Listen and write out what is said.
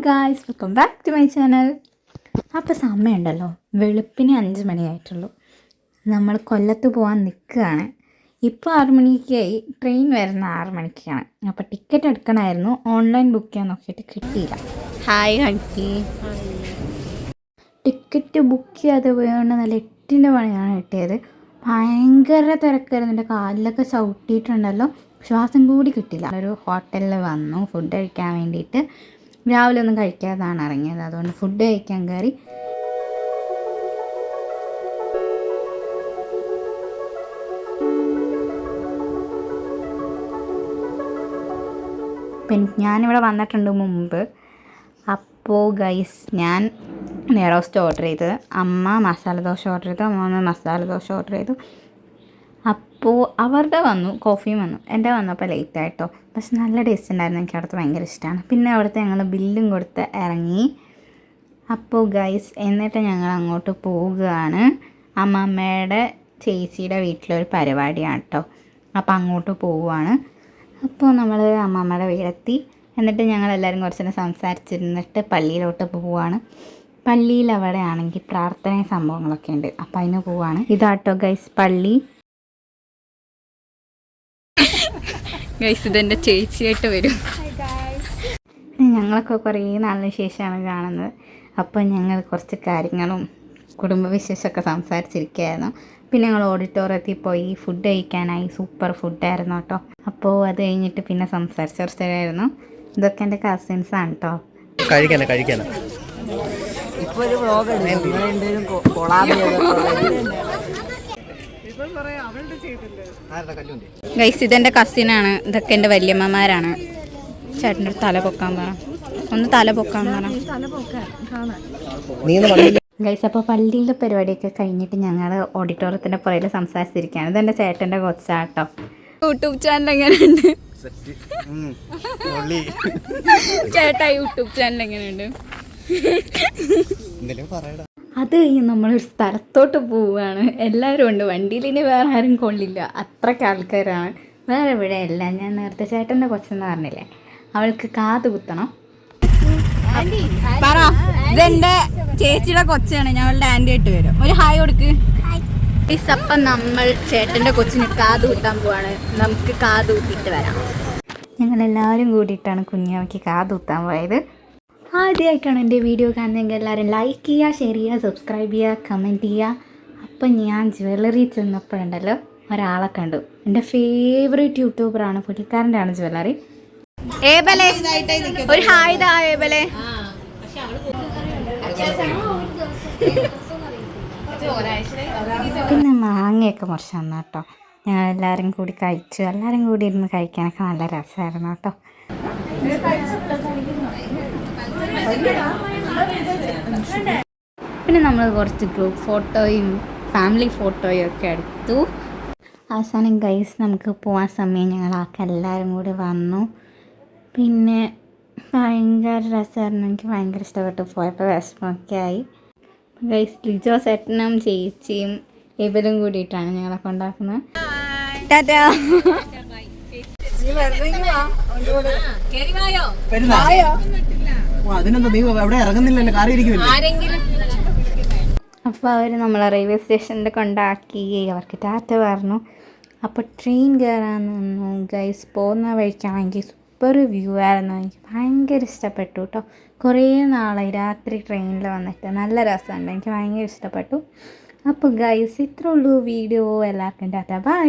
Guys welcome back to my channel അപ്പോൾ സമയമുണ്ടല്ലോ. വെളുപ്പിന് അഞ്ച് മണിയായിട്ടുള്ളൂ. നമ്മൾ കൊല്ലത്ത് പോകാൻ നിൽക്കുകയാണ്. ഇപ്പോൾ ആറ് മണിക്കായി. ട്രെയിൻ വരുന്ന ആറ് മണിക്കാണ്. അപ്പോൾ ടിക്കറ്റ് എടുക്കണമായിരുന്നു. ഓൺലൈൻ ബുക്ക് ചെയ്യാൻ നോക്കിയിട്ട് കിട്ടിയില്ല. ഹായ് ആന്റി ടിക്കറ്റ് ബുക്ക് ചെയ്യാതെ പോയതുകൊണ്ട് നല്ല എട്ടിന്റെ പണിയാണ് കിട്ടിയത്. ഭയങ്കര തിരക്കായിരുന്നു. എന്റെ കാലിലൊക്കെ ചവിട്ടിയിട്ടുണ്ടല്ലോ. ശ്വാസം കൂടി കിട്ടില്ല ഒരു ഹോട്ടലിൽ വന്നു. ഫുഡ് കഴിക്കാൻ വേണ്ടിയിട്ട്. രാവിലെ ഒന്നും കഴിക്കാതാണ് ഇറങ്ങിയത്. അതുകൊണ്ട് ഫുഡ് കഴിക്കാൻ കയറി പിന്നെ ഞാനിവിടെ വന്നിട്ടുണ്ട് മുമ്പ്. അപ്പോൾ ഗൈസ് ഞാൻ നെയറോസ്റ്റ് ഓർഡർ ചെയ്തത്. അമ്മ മസാല ദോശ ഓർഡർ ചെയ്തു. അമ്മ മസാല ദോശ ഓർഡർ ചെയ്തു. അപ്പോൾ അവരുടെ വന്നു കോഫിയും വന്നു. എന്റെ വന്നപ്പോൾ ലേറ്റ് ആയിട്ടോ. പക്ഷെ നല്ല ടേസ്റ്റ് ഉണ്ടായിരുന്നു. എനിക്ക് അവിടുത്തെ ഭയങ്കര ഇഷ്ടമാണ് പിന്നെ അവിടുത്തെ ഞങ്ങൾ ബില്ലും കൊടുത്ത് ഇറങ്ങി. അപ്പോൾ ഗൈസ് എന്നിട്ട് ഞങ്ങൾ അങ്ങോട്ട് പോവുകയാണ്. അമ്മമ്മയുടെ ചേച്ചിയുടെ വീട്ടിലൊരു പരിപാടിയാണ് കേട്ടോ അപ്പോൾ അങ്ങോട്ട് പോവുകയാണ്. അപ്പോൾ നമ്മൾ അമ്മമ്മയുടെ വീടെത്തി. എന്നിട്ട് ഞങ്ങൾ എല്ലാവരും കുറച്ച് നേരം സംസാരിച്ചിരുന്നിട്ട് പള്ളിയിലോട്ട് പോവുകയാണ്. പള്ളിയിൽ അവിടെ ആണെങ്കിൽ പ്രാർത്ഥനയും സംഭവങ്ങളൊക്കെ ഉണ്ട്. അപ്പോൾ അതിന് പോവാണ് ഇതാട്ടോ ഗൈസ് പള്ളി. ഗൈസ് ഇതെന്റെ ചേച്ചിയായിട്ട് വരും. ഞങ്ങളൊക്കെ കുറേ നാളിന് ശേഷമാണ് കാണുന്നത്. അപ്പോൾ ഞങ്ങൾ കുറച്ച് കാര്യങ്ങളും കുടുംബവിശേഷമൊക്കെ സംസാരിച്ചിരിക്കുകയായിരുന്നു. പിന്നെ ഞങ്ങൾ ഓഡിറ്റോറിയത്തിൽ പോയി ഫുഡ് കഴിക്കാനായി സൂപ്പർ ഫുഡായിരുന്നു കേട്ടോ. അപ്പോൾ അത് കഴിഞ്ഞിട്ട് പിന്നെ സംസാരിച്ച കുറച്ചായിരുന്നു ഇതൊക്കെ എന്റെ കസിൻസ് ആണ് കേട്ടോ കഴിക്കണം കഴിക്കണം ഇപ്പോൾ ഒരു വ്ളോഗ് കൊളാബ് ഗൈസ് ഇതെന്റെ കസിനാണ് ഇതൊക്കെ എന്റെ വല്യമ്മമാരാണ്. ചേട്ടന്റെ തല പൊക്കാൻ പറ. ഒന്ന് തല പൊക്കാൻ പറ. ഗൈസ് അപ്പോൾ പള്ളിയിലെ പരിപാടിയൊക്കെ കഴിഞ്ഞിട്ട് ഞങ്ങൾ ഓഡിറ്റോറിയത്തിന്റെ പുറകിൽ സംസാരിച്ചിരിക്കുകയാണ്. ഇതെന്റെ ചേട്ടന്റെ കൊച്ചാട്ടോ. യൂട്യൂബ് ചാനൽ എങ്ങനെയുണ്ട്? ചേട്ടാ യൂട്യൂബ് ചാനൽ എങ്ങനെയുണ്ട്? അത് കഴിഞ്ഞ് നമ്മളൊരു സ്ഥലത്തോട്ട് പോവുകയാണ്. എല്ലാവരും ഉണ്ട്. വണ്ടിയിൽ ഇനി വേറെ ആരും കൊള്ളില്ല. അത്രയ്ക്ക് ആൾക്കാരാണ്. വേറെ ഇവിടെ അല്ല. ഞാൻ നേരത്തെ ചേട്ടന്റെ കൊച്ചെന്ന് പറഞ്ഞില്ലേ? അവൾക്ക് കാത് കുത്തണം. പറ. ഇതെന്റെ ചേച്ചിയുടെ കൊച്ചാണ്. ഞങ്ങളുടെ ആന്റി ആയിട്ട് വരും ഒരു ഹായ് കൊടുക്ക്. അപ്പം നമ്മൾ ചേട്ടന്റെ കൊച്ചിന് കാത് കുത്താൻ പോവാണ്. നമുക്ക് കാത് കുത്തിയിട്ട് വരാം. ഞങ്ങളെല്ലാവരും കൂടിയിട്ടാണ് കുഞ്ഞമ്മയ്ക്ക് കാത് കുത്താൻ പോയത്. ആദ്യമായിട്ടാണ് എന്റെ വീഡിയോ കാണുന്നതെങ്കിൽ എല്ലാവരും ലൈക്ക് ചെയ്യുക ഷെയർ ചെയ്യുക സബ്സ്ക്രൈബ് ചെയ്യുക കമന്റ് ചെയ്യുക. അപ്പം ഞാൻ ജ്വല്ലറി ചെന്നപ്പോഴുണ്ടല്ലോ ഒരാളെ കണ്ടു. എന്റെ ഫേവറേറ്റ് യൂട്യൂബറാണ് പുള്ളിക്കാരന്റെ ആണ് ജ്വല്ലറി ഒരു ഹായ് പിന്നെ മാങ്ങയൊക്കെ മുറിച്ച് കേട്ടോ ഞങ്ങൾ എല്ലാവരും കൂടി കഴിച്ചു എല്ലാവരും കൂടി ഇരുന്ന് കഴിക്കാനൊക്കെ നല്ല രസമായിരുന്നു കേട്ടോ പിന്നെ നമ്മൾ കുറച്ച് ഗ്രൂപ്പ് ഫോട്ടോയും ഫാമിലി ഫോട്ടോയും ഒക്കെ എടുത്തു. അവസാനം ഗൈസ് നമുക്ക് പോകാൻ സമയം ഞങ്ങൾ എല്ലാവരും കൂടി വന്നു. പിന്നെ ഭയങ്കര രസമായിരുന്നു. എനിക്ക് ഭയങ്കര ഇഷ്ടപ്പെട്ടു. പോയപ്പോൾ വിഷമമൊക്കെ ആയി. ഗൈസ് ലിജോ സെറ്റനും ചേച്ചിയും ഇവരും കൂടിയിട്ടാണ് ഞങ്ങളെ കൊണ്ടാക്കുന്നത്. ടാറ്റാ. അതിനെന്താ നീ എവിടെ ഇറങ്ങുന്നില്ലല്ലോ കാറി ഇരിക്കുമല്ലോ? അപ്പോൾ അവർ നമ്മളെ റെയിൽവേ സ്റ്റേഷനിൽ കൊണ്ടാക്കി. അവർക്ക് ടാറ്റ പറഞ്ഞു. അപ്പോൾ ട്രെയിൻ കയറാൻ നിന്നു ഗൈസ് പോകുന്ന വഴിക്കാണെങ്കിൽ സൂപ്പർ വ്യൂ ആയിരുന്നു. എനിക്ക് ഭയങ്കര ഇഷ്ടപ്പെട്ടു കേട്ടോ കുറേ നാളെ രാത്രി ട്രെയിനിൽ വന്നിട്ട്. നല്ല രസമുണ്ട്. എനിക്ക് ഭയങ്കര ഇഷ്ടപ്പെട്ടു. അപ്പോൾ ഗൈസ് ഇത്രേ ഉള്ളൂ വീഡിയോ. എല്ലാവർക്കും ടാറ്റ. ബൈ